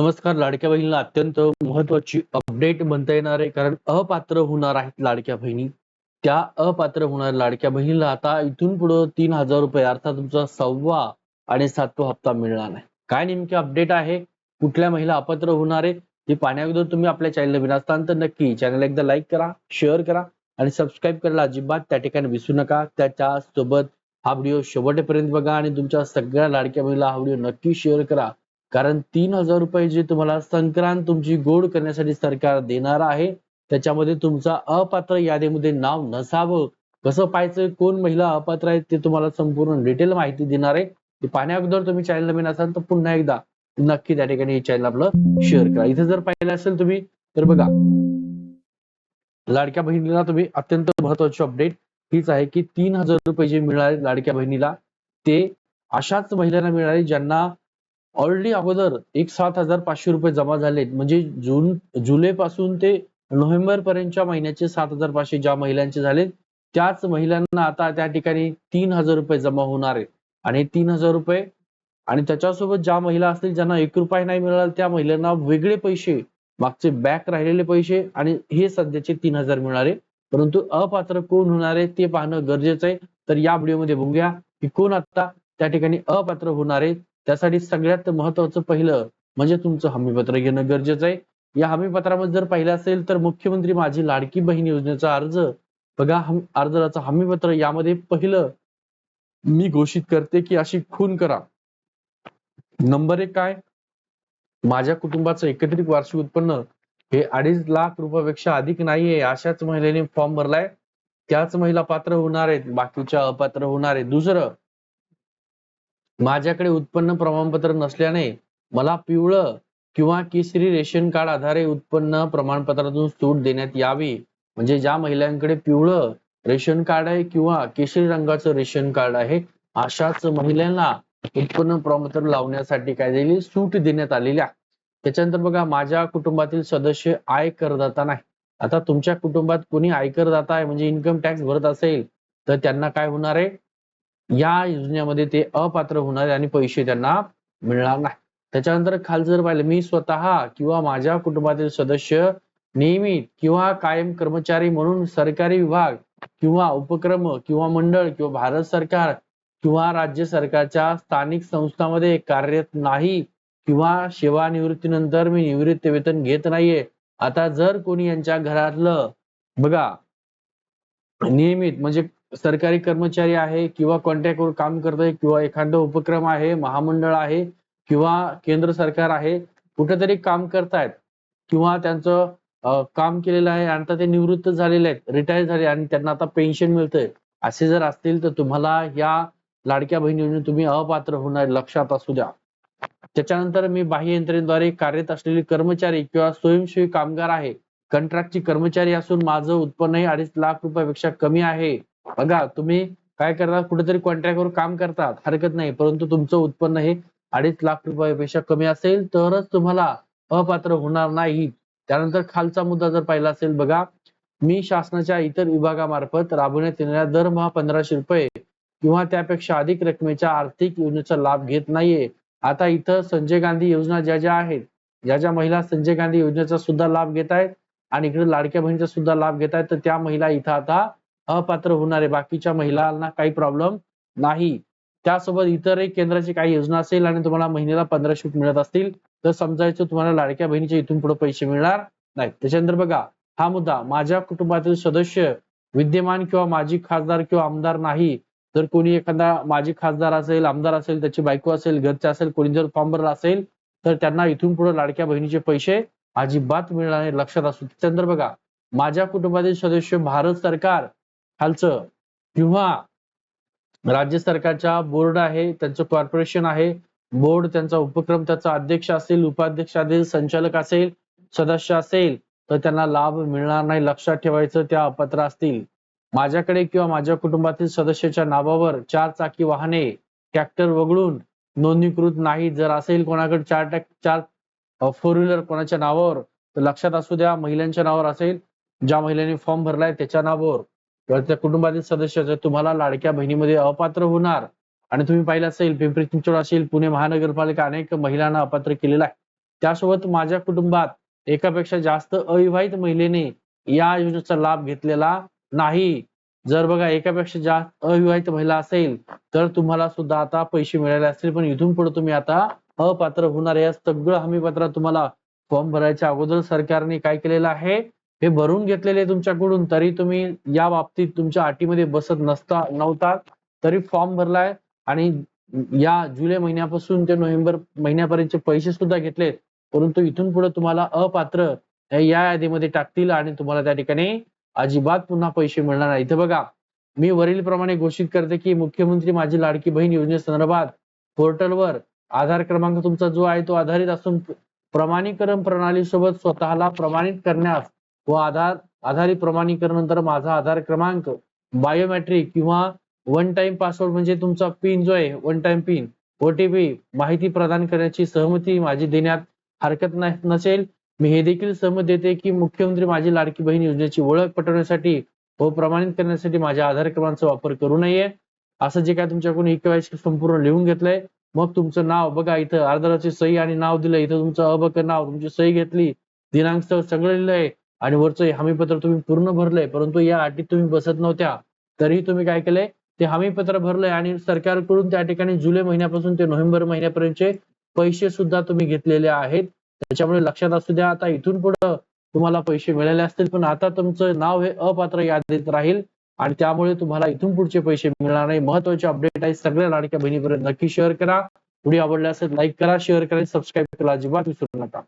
नमस्कार लाडक्या बहिणीला अत्यंत महत्वाची अपडेट म्हणता येणार आहे. कारण अपात्र होणार आहेत लाडक्या बहिणी. त्या अपात्र होणाऱ्या लाडक्या बहिणीला आता इथून पुढे तीन हजार रुपये अर्थात तुमचा सव्वा आणि सातवा हप्ता मिळणार नाही काय नेमकी अपडेट आहे? कुठल्या महिला अपात्र होणार आहे ते पाहण्याअगोदर तुम्ही आपल्या चॅनलला नवीन असताना तर नक्की चॅनल एकदा लाईक करा शेअर करा आणि सबस्क्राईब करायला अजिबात त्या ठिकाणी विसरू नका. त्याच्या सोबत हा व्हिडिओ शेवटपर्यंत बघा आणि तुमच्या सगळ्या लाडक्या बहिणीला हा व्हिडिओ नक्की शेअर करा. कारण तीन हजार रुपये जे तुम्हाला संक्रांत तुमची गोड करण्यासाठी सरकार देणार आहे त्याच्यामध्ये तुमचा अपात्र यादीमध्ये नाव नसावं. कसं पाहायचं कोण महिला अपात्र आहेत ते तुम्हाला संपूर्ण डिटेल माहिती देणार आहे. ते पाहण्याअगोदर तुम्ही चॅनल नवीन असाल तर पुन्हा एकदा नक्की त्या ठिकाणी हे चॅनल आपलं शेअर करा. इथे जर पाहिलं असेल तुम्ही तर बघा. लाडक्या बहिणीला तुम्ही अत्यंत महत्वाची अपडेट हीच आहे की तीन हजार रुपये जे मिळाले लाडक्या बहिणीला ते अशाच महिलांना मिळाले ज्यांना ऑलरेडी अगोदर एक सात हजार पाचशे रुपये जमा झाले म्हणजे जून जुलै पासून ते नोव्हेंबर पर्यंतच्या महिन्याचे सात हजार पाचशे ज्या महिलांचे झाले त्याच महिलांना आता त्या ठिकाणी तीन हजार रुपये जमा होणार आहे आणि तीन हजार रुपये आणि त्याच्यासोबत ज्या महिला असतील ज्यांना एक रुपया नाही मिळाला त्या महिलांना वेगळे पैसे मागचे बॅक राहिलेले पैसे आणि हे सध्याचे तीन हजार मिळणारे परंतु अपात्र कोण होणार आहे ते पाहणं गरजेचं आहे. तर या व्हिडिओमध्ये बघूया की कोण आता त्या ठिकाणी अपात्र होणार आहे त्यासाठी सगळ्यात महत्वाचं पहिलं म्हणजे तुमचं हमीपत्र घेणं गरजेचं आहे. या हमीपत्रामध्ये जर पाहिलं असेल तर मुख्यमंत्री माझी लाडकी बहीण योजनेचा अर्ज बघा हम अर्जाचं हमीपत्र यामध्ये पहिलं मी घोषित करते की अशी खून करा. नंबर एक काय? माझ्या कुटुंबाचं एकत्रित वार्षिक उत्पन्न हे अडीच लाख रुपयापेक्षा अधिक नाहीये अशाच महिलेने फॉर्म भरलाय. त्याच महिला पात्र होणार आहेत बाकीच्या अपात्र होणार आहेत. दुसरं माझ्याकडे उत्पन्न प्रमाणपत्र नसल्याने मला पिवळं किंवा केसरी रेशन कार्ड आधारे उत्पन्न प्रमाणपत्रातून सूट देण्यात यावी. म्हणजे ज्या महिलांकडे पिवळं रेशन कार्ड आहे किंवा केशरी रंगाचं रेशन कार्ड आहे अशाच महिलांना उत्पन्न प्रमाणपत्र लावण्यासाठी काय दिली सूट देण्यात आलेली आहे त्याच्यानंतर बघा माझ्या कुटुंबातील सदस्य आय करदाता नाही. आता तुमच्या कुटुंबात कोणी आयकरदाता आहे म्हणजे इन्कम टॅक्स भरत असेल तर त्यांना काय होणार आहे? या योजनेमध्ये ते अपात्र होणार आणि पैसे त्यांना मिळणार नाही. त्याच्यानंतर खाल जर पाहिलं मी स्वतः किंवा माझ्या कुटुंबातील सदस्य नियमित किंवा कायम कर्मचारी म्हणून सरकारी विभाग किंवा उपक्रम किंवा मंडळ किंवा भारत सरकार किंवा राज्य सरकारच्या स्थानिक संस्थांमध्ये कार्यरत नाही किंवा सेवानिवृत्तीनंतर मी निवृत्त वेतन घेत नाहीये. आता जर कोणी यांच्या घरातलं बघा नियमित म्हणजे सरकारी कर्मचारी आहे किंवा कॉन्ट्रॅक्टवर काम करतोय किंवा एखादं उपक्रम आहे महामंडळ आहे किंवा केंद्र सरकार आहे कुठेतरी काम करतायत किंवा त्यांचं काम केलेलं आहे आणि आता ते निवृत्त झालेले आहेत रिटायर झाले आणि त्यांना आता पेन्शन मिळतंय. असे जर असतील तर तुम्हाला या लाडक्या बहिणी तुम्ही अपात्र होणार लक्षात असू द्या. त्याच्यानंतर मी बाह्य यंत्रणेद्वारे कार्यरत असलेले कर्मचारी किंवा स्वयंसेवी कामगार आहे. कंत्राटची कर्मचारी असून माझं उत्पन्न अडीच लाख रुपयापेक्षा कमी आहे. बघा तुम्ही काय करता कुठेतरी कॉन्ट्रॅक्टवर काम करतात हरकत नाही. परंतु तुमचं उत्पन्न हे अडीच लाख रुपयापेक्षा कमी असेल तरच तुम्हाला अपात्र होणार नाही. त्यानंतर खालचा मुद्दा जर पाहिला असेल बघा मी शासनाच्या इतर विभागामार्फत राबवण्यात येणाऱ्या दरमहा पंधराशे रुपये किंवा त्यापेक्षा अधिक रकमेच्या आर्थिक योजनेचा लाभ घेत नाहीये. आता इथं संजय गांधी योजना ज्या ज्या आहेत ज्या ज्या महिला संजय गांधी योजनेचा सुद्धा लाभ घेत आहेत आणि इकडे लाडक्या बहिणीचा सुद्धा लाभ घेत आहेत तर त्या महिला इथं आता अपात्र होणार आहे. बाकीच्या महिलांना काही प्रॉब्लेम नाही. त्यासोबत इतरही केंद्राची काही योजना असेल आणि तुम्हाला महिन्याला पंधराशे मिळत असतील तर समजायचं तुम्हाला लाडक्या बहिणीच्या इथून पुढे पैसे मिळणार नाही त्याच्यानंतर बघा हा मुद्दा माझ्या कुटुंबातील सदस्य विद्यमान किंवा माजी खासदार किंवा आमदार नाही. जर कोणी एखादा माजी खासदार असेल आमदार असेल त्याची बायको असेल घरचे असेल कोणी जर फॉर्म भरला असेल तर त्यांना इथून पुढे लाडक्या बहिणीचे पैसे अजिबात मिळणार नाही लक्षात असू त्याच्यानंतर बघा माझ्या कुटुंबातील सदस्य भारत सरकार खालचं. किंवा राज्य सरकारच्या बोर्ड आहे त्यांचं कॉर्पोरेशन आहे बोर्ड त्यांचा उपक्रम त्याचा अध्यक्ष असेल उपाध्यक्ष असेल संचालक असेल सदस्य असेल तर त्यांना लाभ मिळणार नाही लक्षात ठेवायचं त्या अपत्र असतील माझ्याकडे किंवा माझ्या कुटुंबातील सदस्याच्या नावावर चार चाकी वाहने ट्रॅक्टर वगळून नोंदणीकृत नाही. जर असेल कोणाकडे चार टॅक चार फोर व्हीलर कोणाच्या नावावर तर लक्षात असू द्या महिलांच्या नावावर असेल. ज्या महिलांनी फॉर्म भरलाय त्याच्या नावावर. किंवा त्या कुटुंबातील सदस्य तुम्हाला लाडक्या बहिणीमध्ये अपात्र होणार. आणि तुम्ही पाहिलं असेल पिंपरी चिंचवड असेल पुणे महानगरपालिका अनेक महिलांना अपात्र केलेला आहे. त्यासोबत माझ्या कुटुंबात एकापेक्षा जास्त अविवाहित महिलेने या योजनेचा लाभ घेतलेला नाही. जर बघा एकापेक्षा जास्त अविवाहित महिला असेल तर तुम्हाला सुद्धा आता पैसे मिळाले असतील पण इथून पुढे तुम्ही आता अपात्र होणार. या सगळं हमीपत्रात तुम्हाला फॉर्म भरायच्या अगोदर सरकारने काय केलेलं आहे? हे भरून घेतलेले तुमच्याकडून तरी तुम्ही या बाबतीत तुमच्या अटीमध्ये बसत नसता नव्हता तरी फॉर्म भरलाय आणि या जुलै महिन्यापासून ते नोव्हेंबर महिन्यापर्यंतचे पैसे सुद्धा घेतलेत परंतु इथून पुढे तुम्हाला अपात्र या यादीमध्ये टाकतील आणि तुम्हाला त्या ठिकाणी अजिबात पुन्हा पैसे मिळणार नाही. इथे बघा मी वरील प्रमाणे घोषित करते की मुख्यमंत्री माझी लाडकी बहीण योजनेसंदर्भात पोर्टलवर आधार क्रमांक तुमचा जो आहे तो आधारित असून प्रमाणीकरण प्रणालीसोबत स्वतःला प्रमाणित करण्यास व आधार आधारित प्रमाणीकरण नंतर माझा आधार क्रमांक बायोमेट्रिक किंवा वन टाइम पासवर्ड म्हणजे तुमचा पिन जो आहे वन टाइम पिन ओटीपी माहिती प्रदान करण्याची सहमती माझी देण्यात हरकत नाही नसेल. मी हे देखील सहमत देते की मुख्यमंत्री माझी लाडकी बहीण योजनेची ओळख पटवण्यासाठी व प्रमाणित करण्यासाठी माझ्या आधार क्रमांकाचा वापर करू नये. असं जे काय तुमच्याकडून ई केवायसी संपूर्ण लिहून घेतलंय मग तुमचं नाव बघा इथं. अर्धराची सही आणि नाव दिलं. इथं तुमचं अबक नाव तुमची सही घेतली. दिनांक सगळं लिहिलंय. आणि वरचं हमीपत्र तुम्ही पूर्ण भरलंय परंतु या अटीत तुम्ही बसत नव्हत्या. तरीही तुम्ही काय केलंय? ते हमीपत्र भरलंय आणि सरकारकडून त्या ठिकाणी जुलै महिन्यापासून ते नोव्हेंबर महिन्यापर्यंतचे पैसे सुद्धा तुम्ही घेतलेले आहेत. त्याच्यामुळे लक्षात असू द्या आता इथून पुढे तुम्हाला पैसे मिळाले असतील पण आता तुमचं नाव हे अपात्र यादीत राहील आणि त्यामुळे तुम्हाला इथून पुढचे पैसे मिळणार नाही. महत्त्वाचे अपडेट आहे सगळ्या लाडक्या बहिणीपर्यंत नक्की शेअर करा. व्हिडिओ आवडला असेल लाईक करा शेअर करा सबस्क्राईब करा अजिबात विसरू नका.